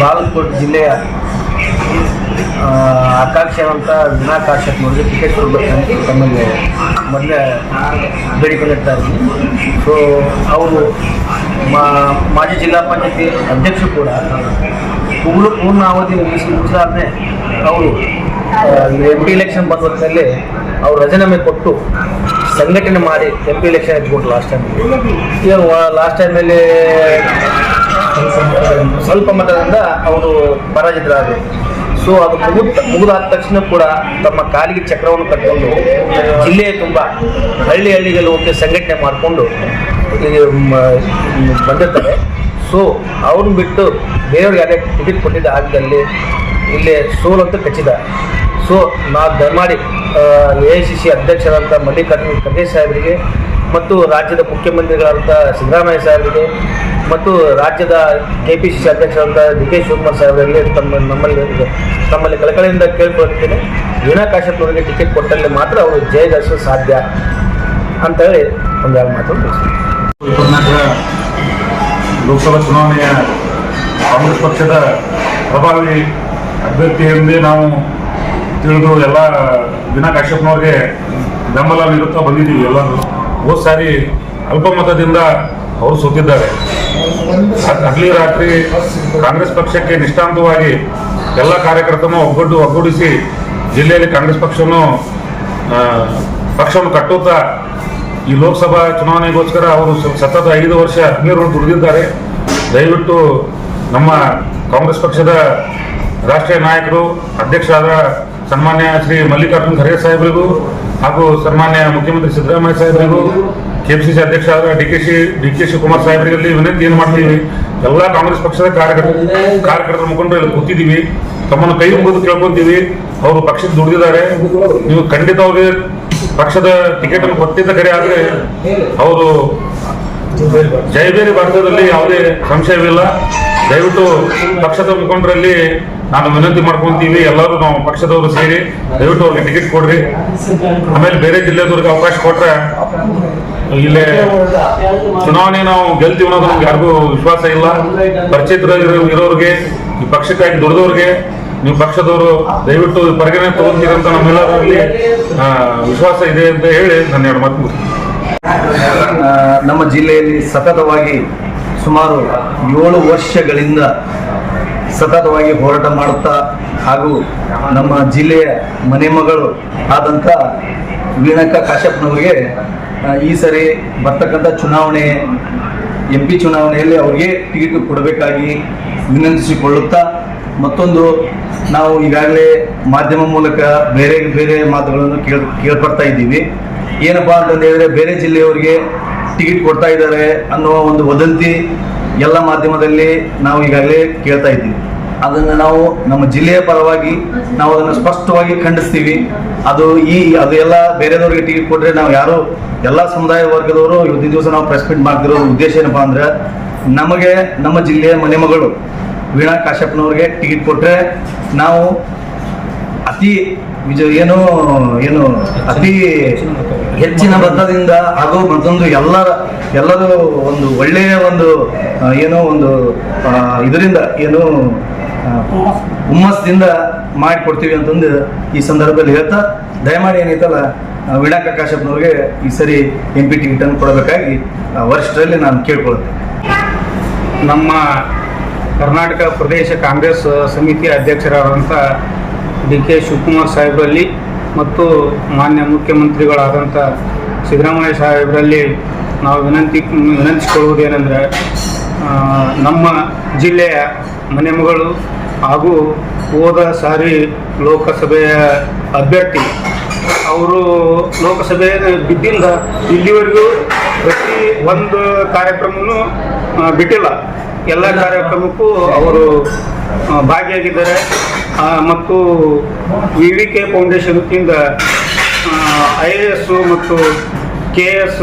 ಬಾಗಲಕೋಟೆ ಜಿಲ್ಲೆಯ ಆ, ಆಕಾಂಕ್ಷವಂತ ವಿನಾ ಕಾಶ್ಯಪ್ನವ್ರಿಗೆ ಟಿಕೆಟ್ ಕೊಡಬೇಕಂತ ತಮ್ಮಲ್ಲಿ ಮೊದಲೇ ಬೇಡಿಕೊಂಡಿರ್ತಾ ಇದ್ದೀನಿ ಸೊ ಅವರು ಮಾಜಿ ಜಿಲ್ಲಾ ಪಂಚಾಯತಿ ಅಧ್ಯಕ್ಷರು ಕೂಡ ಪೂರ್ಣ ಪೂರ್ಣ ಅವಧಿ ಮುಗಿಸಿ ಮುಗಿಸಾದ್ಮೇಲೆ ಅವರು ಎಂ ಪಿ ಇಲೆಕ್ಷನ್ ಬಂದ ಹೊತ್ತಿನಲ್ಲಿ ಅವ್ರು ರಾಜೀನಾಮೆ ಕೊಟ್ಟು ಸಂಘಟನೆ ಮಾಡಿ ಎಂ ಪಿ ಎಲೆಕ್ಷನ್ ಎತ್ಕೊಟ್ರು ಲಾಸ್ಟ್ ಟೈಮ್ ಈಗ ಲಾಸ್ಟ್ ಟೈಮಲ್ಲಿ ಸ್ವಲ್ಪ ಮಟ್ಟದಿಂದ ಅವರು ಪರಾಜಿತರಾದರು. ಸೊ ಅದು ಮುಗಿದ ಮುಗಿದಾದ ತಕ್ಷಣ ಕೂಡ ತಮ್ಮ ಕಾಲಿಗೆ ಚಕ್ರವನ್ನು ಕಟ್ಟಿಕೊಂಡು ಜಿಲ್ಲೆಯ ತುಂಬ ಹಳ್ಳಿ ಹಳ್ಳಿಗೆಲ್ಲ ಹೋಗಿ ಸಂಘಟನೆ ಮಾಡಿಕೊಂಡು ಬಂದಿರ್ತಾರೆ. ಸೊ ಅವ್ರನ್ನ ಬಿಟ್ಟು ಬೇರೆಯವ್ರಿಗೆ ಯಾರೇ ಟಿಕೆಟ್ ಕೊಟ್ಟಿದ್ದ ಆಗದಲ್ಲಿ ಇಲ್ಲಿ ಸೋಲಂತೂ ಕಚ್ಚಿದ. ಸೊ ನಾವು ದಯಮಾಡಿ ಎ ಐ ಸಿ ಸಿ ಅಧ್ಯಕ್ಷರಾದಂಥ ಮಲ್ಲಿಕಾರ್ಜುನ ಖರ್ಗೆ ಸಾಹೇಬರಿಗೆ ಮತ್ತು ರಾಜ್ಯದ ಮುಖ್ಯಮಂತ್ರಿಗಳಾದಂಥ ಸಿದ್ದರಾಮಯ್ಯ ಸಾಹೇಬರಿಗೆ ಮತ್ತು ರಾಜ್ಯದ ಕೆ ಪಿ ಸಿ ಸಿ ಅಧ್ಯಕ್ಷರಾದಂಥ ಡಿ ಕೆ ಶಿವಕುಮಾರ್ ಸಾಹೇಬರಲ್ಲಿ ತಮ್ಮ ನಮ್ಮಲ್ಲಿ ತಮ್ಮಲ್ಲಿ ಕಳಕಳಿಯಿಂದ ಕೇಳ್ಕೊಳ್ತೀನಿ. ವೀಣಾ ಕಾಶ್ಯಪ್ನವರಿಗೆ ಟಿಕೆಟ್ ಕೊಟ್ಟಲ್ಲಿ ಮಾತ್ರ ಅವರು ಜಯಗಳಿಸಲು ಸಾಧ್ಯ ಅಂತ ಹೇಳಿ ಎರಡು ಮಾತು ಲೋಕಸಭಾ ಚುನಾವಣೆಯ ಕಾಂಗ್ರೆಸ್ ಪಕ್ಷದ ಪ್ರಭಾವಿ ಅಭ್ಯರ್ಥಿ ಎಂದೇ ನಾವು ತಿಳಿದು ಎಲ್ಲ ವೀಣಾ ಕಾಶ್ಯಪ್ನವ್ರಿಗೆ ಬೆಂಬಲ ನೀಡುತ್ತಾ ಬಂದಿದ್ದೀವಿ ಎಲ್ಲರೂ. ಹೋದ ಸಾರಿ ಅಲ್ಪಮತದಿಂದ ಅವರು ಸೋತಿದ್ದಾರೆ. ಹಗ್- ಹಗಲಿ ರಾತ್ರಿ ಕಾಂಗ್ರೆಸ್ ಪಕ್ಷಕ್ಕೆ ನಿಷ್ಠಾಂತವಾಗಿ ಎಲ್ಲ ಕಾರ್ಯಕರ್ತರನ್ನು ಒಗ್ಗಟ್ಟು ಒಗ್ಗೂಡಿಸಿ ಜಿಲ್ಲೆಯಲ್ಲಿ ಕಾಂಗ್ರೆಸ್ ಪಕ್ಷವನ್ನು ಪಕ್ಷವನ್ನು ಕಟ್ಟುತ್ತಾ ಈ ಲೋಕಸಭಾ ಚುನಾವಣೆಗೋಸ್ಕರ ಅವರು ಸತತ ಐದು ವರ್ಷ ಹನ್ನೆರಡು ದುಡಿದಿದ್ದಾರೆ. ದಯವಿಟ್ಟು ನಮ್ಮ ಕಾಂಗ್ರೆಸ್ ಪಕ್ಷದ ರಾಷ್ಟ್ರೀಯ ನಾಯಕರು, ಅಧ್ಯಕ್ಷರಾದ ಸನ್ಮಾನ್ಯ ಶ್ರೀ ಮಲ್ಲಿಕಾರ್ಜುನ್ ಖರ್ಗೆ ಸಾಹೇಬರಿಗೂ ಹಾಗೂ ಸನ್ಮಾನ್ಯ ಮುಖ್ಯಮಂತ್ರಿ ಸಿದ್ದರಾಮಯ್ಯ ಸಾಹೇಬರಿಗೂ ಕೆಪಿಸಿಸಿ ಆದ D K C D K Shivakumar ವಿನಂತಿ ಏನು ಮಾಡ್ತೀವಿ? ಎಲ್ಲ ಕಾಂಗ್ರೆಸ್ ಪಕ್ಷದ ಕಾರ್ಯಕರ್ತರು ಕಾರ್ಯಕರ್ತರ ಮುಖಂಡರು ಇಲ್ಲಿ ಕೂತಿದ್ದೀವಿ. ತಮ್ಮನ್ನು ಕೈ ಮುಗಿದು ಕೇಳ್ಕೊಂತೀವಿ. ಅವರು ಪಕ್ಷಕ್ಕೆ ದುಡಿದಿದ್ದಾರೆ. ನೀವು ಖಂಡಿತ ಅವ್ರಿಗೆ ಪಕ್ಷದ ಟಿಕೆಟ್ ಅನ್ನು ಕೊಟ್ಟಿದ್ದ ಕರೆ ಆದರೆ ಅವರು ಜಯಬೇರಿ ಭಾರತದಲ್ಲಿ ಯಾವುದೇ ಸಂಶಯವಿಲ್ಲ. ದಯವಿಟ್ಟು ಪಕ್ಷದ ಮುಖಂಡರಲ್ಲಿ ನಾನು ವಿನಂತಿ ಮಾಡ್ಕೊಂತೀವಿ. ಎಲ್ಲರೂ ನಾವು ಪಕ್ಷದವರು ಸೇರಿ ದಯವಿಟ್ಟು ಅವ್ರಿಗೆ ಟಿಕೆಟ್ ಕೊಡ್ರಿ. ಆಮೇಲೆ ಬೇರೆ ಜಿಲ್ಲೆದವ್ರಿಗೆ ಅವಕಾಶ ಕೊಟ್ರೆ ಇಲ್ಲೇ ಚುನಾವಣೆ ನಾವು ಗೆಲ್ತೀವಿ ಅನ್ನೋದು ನಮ್ಗೆ ಯಾರಿಗೂ ವಿಶ್ವಾಸ ಇಲ್ಲ. ಪರಿಚಿತರ ಇರೋರಿಗೆ, ಈ ಪಕ್ಷಕ್ಕಾಗಿ ದುಡಿದವ್ರಿಗೆ, ನೀವು ಪಕ್ಷದವರು ದಯವಿಟ್ಟು ಪರಿಗಣನೆ ತಗೊಂತೀರಂತ ಅಂತ ನಮ್ಮೆಲ್ಲರಲ್ಲಿ ವಿಶ್ವಾಸ ಇದೆ ಅಂತ ಹೇಳಿ ನನ್ನ ಎರಡು ಮಾತು ನಮ್ಮ ಜಿಲ್ಲೆಯಲ್ಲಿ ಸತತವಾಗಿ ಸುಮಾರು ಏಳು ವರ್ಷಗಳಿಂದ ಸತತವಾಗಿ ಹೋರಾಟ ಮಾಡುತ್ತಾ ಹಾಗೂ ನಮ್ಮ ಜಿಲ್ಲೆಯ ಮನೆ ಮಗಳು ಆದಂಥ ವೀಣಕ್ಕ ಕಾಶ್ಯಪ್ನವರಿಗೆ ಈ ಸರಿ ಬರ್ತಕ್ಕಂಥ ಚುನಾವಣೆ, ಎಂ ಪಿ ಚುನಾವಣೆಯಲ್ಲಿ ಅವರಿಗೆ ಟಿಕೆಟ್ ಕೊಡಬೇಕಾಗಿ ವಿನಂತಿಸಿಕೊಳ್ಳುತ್ತಾ ಮತ್ತೊಂದು ನಾವು ಈಗಾಗಲೇ ಮಾಧ್ಯಮ ಮೂಲಕ ಬೇರೆ ಬೇರೆ ಮಾತುಗಳನ್ನು ಕೇಳ್ ಕೇಳ್ಪಡ್ತಾ ಇದ್ದೀವಿ. ಏನಪ್ಪಾ ಅಂತಂದು ಹೇಳಿದ್ರೆ ಬೇರೆ ಜಿಲ್ಲೆಯವರಿಗೆ ಟಿಕೆಟ್ ಕೊಡ್ತಾ ಇದ್ದಾರೆ ಅನ್ನುವ ಒಂದು ವದಂತಿ ಎಲ್ಲ ಮಾಧ್ಯಮದಲ್ಲಿ ನಾವು ಈಗಾಗಲೇ ಕೇಳ್ತಾ ಇದ್ದೀವಿ. ಅದನ್ನು ನಾವು ನಮ್ಮ ಜಿಲ್ಲೆಯ ಪರವಾಗಿ ನಾವು ಅದನ್ನು ಸ್ಪಷ್ಟವಾಗಿ ಖಂಡಿಸ್ತೀವಿ. ಅದು ಈ ಅದು ಎಲ್ಲ ಬೇರೆದವ್ರಿಗೆ ಟಿಕೆಟ್ ಕೊಟ್ಟರೆ ನಾವು ಯಾರು ಎಲ್ಲ ಸಮುದಾಯ ವರ್ಗದವರು ಇವತ್ತಿನ ದಿವಸ ನಾವು ಪ್ರೆಸ್ ಮೀಟ್ ಮಾಡ್ತಿರೋ ಉದ್ದೇಶ ಏನಪ್ಪಾ ಅಂದ್ರೆ ನಮಗೆ ನಮ್ಮ ಜಿಲ್ಲೆಯ ಮನೆ ಮಗಳು ವೀಣಾ ಕಾಶ್ಯಪ್ನವ್ರಿಗೆ ಟಿಕೆಟ್ ಕೊಟ್ಟರೆ ನಾವು ಅತಿ ವಿಜ ಏನು ಏನು ಅತಿ ಹೆಚ್ಚಿನ ಬದ್ಧದಿಂದ ಹಾಗೂ ಮತ್ತೊಂದು ಎಲ್ಲರ ಎಲ್ಲರೂ ಒಂದು ಒಳ್ಳೆಯ ಒಂದು ಏನೋ ಒಂದು ಇದರಿಂದ ಏನು ಹುಮ್ಮಸ್ದಿಂದ ಮಾಡಿಕೊಡ್ತೀವಿ ಅಂತಂದು ಈ ಸಂದರ್ಭದಲ್ಲಿ ಹೇಳ್ತಾ ದಯಮಾಡಿ ಏನೈತಲ್ಲ ಆ, ವೀಣಾಕ ಕಾಶ್ಯಪ್ನವ್ರಿಗೆ ಈ ಸರಿ ಎಂ ಪಿ ಟಿಕೆಟನ್ನು ಕೊಡಬೇಕಾಗಿ ವರ್ಷದಲ್ಲಿ ನಾನು ಕೇಳ್ಕೊಳ್ತೇನೆ ನಮ್ಮ ಕರ್ನಾಟಕ ಪ್ರದೇಶ ಕಾಂಗ್ರೆಸ್ ಸಮಿತಿ ಅಧ್ಯಕ್ಷರಾದಂಥ ಡಿ ಕೆ ಶಿವಕುಮಾರ್ ಸಾಹೇಬರಲ್ಲಿ ಮತ್ತು ಮಾನ್ಯ ಮುಖ್ಯಮಂತ್ರಿಗಳಾದಂಥ ಸಿದ್ದರಾಮಯ್ಯ ಸಾಹೇಬರಲ್ಲಿ ನಾವು ವಿನಂತಿ ವಿನಂತಿಸಿಕೊಳ್ಳುವುದೇನೆಂದರೆ ನಮ್ಮ ಜಿಲ್ಲೆಯ ಮನೆ ಮಗಳು ಹಾಗೂ ಹೋದ ಸಾರಿ ಲೋಕಸಭೆಯ ಅಭ್ಯರ್ಥಿ. ಅವರು ಲೋಕಸಭೆ ಬಿದ್ದಿಂದ ಇಲ್ಲಿವರೆಗೂ ಪ್ರತಿ ಒಂದು ಕಾರ್ಯಕ್ರಮನೂ ಬಿಟ್ಟಿಲ್ಲ. ಎಲ್ಲ ಕಾರ್ಯಕ್ರಮಕ್ಕೂ ಅವರು ಭಾಗಿಯಾಗಿದ್ದಾರೆ. ಮತ್ತು ವಿ ವಿ ಕೆ ಫೌಂಡೇಶನ್ ವತಿಯಿಂದ ಐ ಎ ಎಸ್ಸು ಮತ್ತು ಕೆ ಎಸ್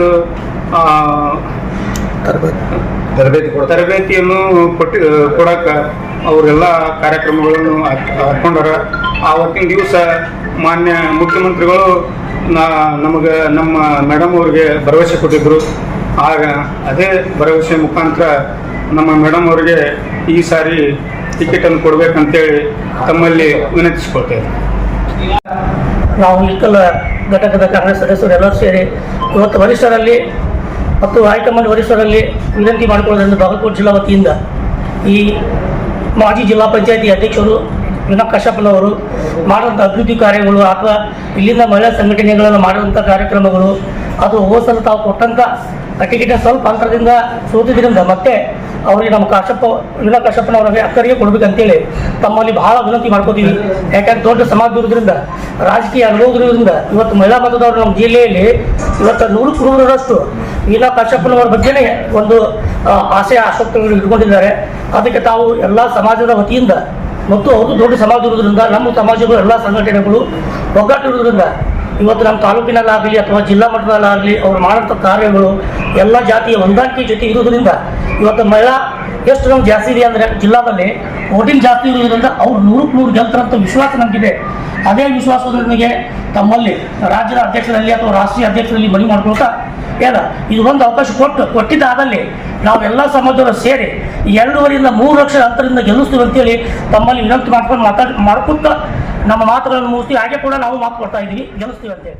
ಕೊಡ್ತಾರೆ. ತರಬೇತಿಯನ್ನು ಕೊಟ್ಟಿ ಕೊಡಕ್ಕೆ ಅವರೆಲ್ಲ ಕಾರ್ಯಕ್ರಮಗಳನ್ನು ಹಾಕೊಂಡಾರ ಆವತ್ತಿನ ದಿವಸ ಮಾನ್ಯ ಮುಖ್ಯಮಂತ್ರಿಗಳು ನಾ, ನಮಗೆ, ನಮ್ಮ ಮೇಡಮ್ ಅವ್ರಿಗೆ ಭರವಸೆ ಕೊಟ್ಟಿದ್ದರು ಆಗ ಅದೇ ಭರವಸೆ ಮುಖಾಂತರ ನಮ್ಮ ಮೇಡಮ್ ಅವರಿಗೆ ಈ ಸಾರಿ ಟಿಕೆಟನ್ನು ಕೊಡಬೇಕಂತೇಳಿ ತಮ್ಮಲ್ಲಿ ವಿನಂತಿಸ್ಕೊಳ್ತೇವೆ. ನಾವು ಇಕ್ಕಲ್ಲ ಘಟಕದ ಕಾಂಗ್ರೆಸ್ ಸದಸ್ಯರು ಎಲ್ಲರೂ ಸೇರಿ, ಇವತ್ತು ವರಿಷ್ಠರಲ್ಲಿ ಮತ್ತು ಹೈಕಮಾಂಡ್ ವರಿಷ್ಠರಲ್ಲಿ ವಿನಂತಿ ಮಾಡಿಕೊಳ್ಳೋದ್ರಿಂದ ಬಾಗಲಕೋಟೆ ಜಿಲ್ಲಾ ವತಿಯಿಂದ ಈ ಮಾಜಿ ಜಿಲ್ಲಾ ಪಂಚಾಯತಿ ಅಧ್ಯಕ್ಷರು ವಿನೋದ್ ಕಶ್ಯಪ್ಪನವರು ಮಾಡುವಂಥ ಅಭಿವೃದ್ಧಿ ಕಾರ್ಯಗಳು ಅಥವಾ ಇಲ್ಲಿಂದ ಮಹಿಳಾ ಸಂಘಟನೆಗಳನ್ನು ಮಾಡುವಂಥ ಕಾರ್ಯಕ್ರಮಗಳು, ಅದು ಹೋಸಲು ಸಲ ತಾವು ಕೊಟ್ಟಂಥ ಟಿಕೆಟ್ ಸ್ವಲ್ಪ ಅಂತರದಿಂದ ಸೋತಿದ್ದರಿಂದ ಮತ್ತೆ ಅವರಿಗೆ ನಮ್ಮ ಕಾಶಪ್ಪ ವಿನೋದ್ ಕಶ್ಯಪ್ಪನವರಿಗೆ ಅಕ್ಕರಿಗೆ ಕೊಡಬೇಕಂತೇಳಿ ತಮ್ಮಲ್ಲಿ ಬಹಳ ವಿನಂತಿ ಮಾಡ್ಕೋತೀವಿ. ಯಾಕಂದ್ರೆ ದೊಡ್ಡ ಸಮಾಜ ಇರೋದ್ರಿಂದ ರಾಜಕೀಯ ಅನುಭವದ್ರಿಂದ ಇವತ್ತು ಮಹಿಳಾ ಮತದಾರರು ನಮ್ಮ ಜಿಲ್ಲೆಯಲ್ಲಿ ಇವತ್ತು ನೂರು ನೂರರಷ್ಟು ವೀಣಾ ಕಾಶ್ಯಪ್ಪನವರ ಬಗ್ಗೆನೇ ಒಂದು ಆಸೆ ಆಸಕ್ತಿಗಳು ಇಟ್ಕೊಂಡಿದ್ದಾರೆ. ಅದಕ್ಕೆ ತಾವು ಎಲ್ಲ ಸಮಾಜದ ವತಿಯಿಂದ ಮತ್ತು ಅವರು ದೊಡ್ಡ ಸಮಾಜ ಇರುವುದರಿಂದ, ನಮ್ಮ ಸಮಾಜಗಳು ಎಲ್ಲ ಸಂಘಟನೆಗಳು ಒಗ್ಗಟ್ಟಿರುವುದರಿಂದ ಇವತ್ತು ನಮ್ಮ ತಾಲೂಕಿನಲ್ಲಾಗಲಿ ಅಥವಾ ಜಿಲ್ಲಾ ಮಟ್ಟದಲ್ಲಾಗಲಿ ಅವ್ರು ಮಾಡೋಂಥ ಕಾರ್ಯಗಳು ಎಲ್ಲ ಜಾತಿಯ ಹೊಂದಾಣಿಕೆ ಜೊತೆ ಇರುವುದರಿಂದ ಇವತ್ತು ಮಹಿಳಾ ಎಷ್ಟು ನಮ್ಗೆ ಜಾಸ್ತಿ ಇದೆ ಅಂದರೆ ಜಿಲ್ಲಾದಲ್ಲಿ ವೋಟಿಂಗ್ ಜಾಸ್ತಿ ಇರುವುದರಿಂದ ಅವ್ರು ನೂರಕ್ಕೆ ನೂರು ಗೆಲ್ತಾರಂತ ವಿಶ್ವಾಸ ನಮಗಿದೆ. ಅದೇ ವಿಶ್ವಾಸದೊಂದಿಗೆ ತಮ್ಮಲ್ಲಿ ರಾಜ್ಯದ ಅಧ್ಯಕ್ಷರಲ್ಲಿ ಅಥವಾ ರಾಷ್ಟ್ರೀಯ ಅಧ್ಯಕ್ಷರಲ್ಲಿ ಮನವಿ ಮಾಡ್ಕೊಳ್ತಾ ಏನ ಇದು ಒಂದು ಅವಕಾಶ ಕೊಟ್ಟು ಕೊಟ್ಟಿದ್ದಾದಲ್ಲಿ ನಾವೆಲ್ಲ ಸಮಾಜದವರು ಸೇರಿ ಎರಡೂವರೆಯಿಂದ ಮೂರು ಲಕ್ಷ ಅಂತರದಿಂದ ಗೆಲ್ಲಿಸ್ತೀವಿ ಅಂತೇಳಿ ತಮ್ಮಲ್ಲಿ ವಿನಂತಿ ಮಾಡ್ಕೊಂಡು ಮಾತಾಡ್ ಮಾಡ್ಕೊತ ನಮ್ಮ ಮಾತುಗಳನ್ನು ಮುಗಿಸ್ತೀವಿ ಹಾಗೆ ಕೂಡ ನಾವು ಮಾತು ಕೊಡ್ತಾ ಇದ್ದೀವಿ. ಗೆಲ್ಲಿಸ್ತೀವಿ ಅಂತೇಳಿ.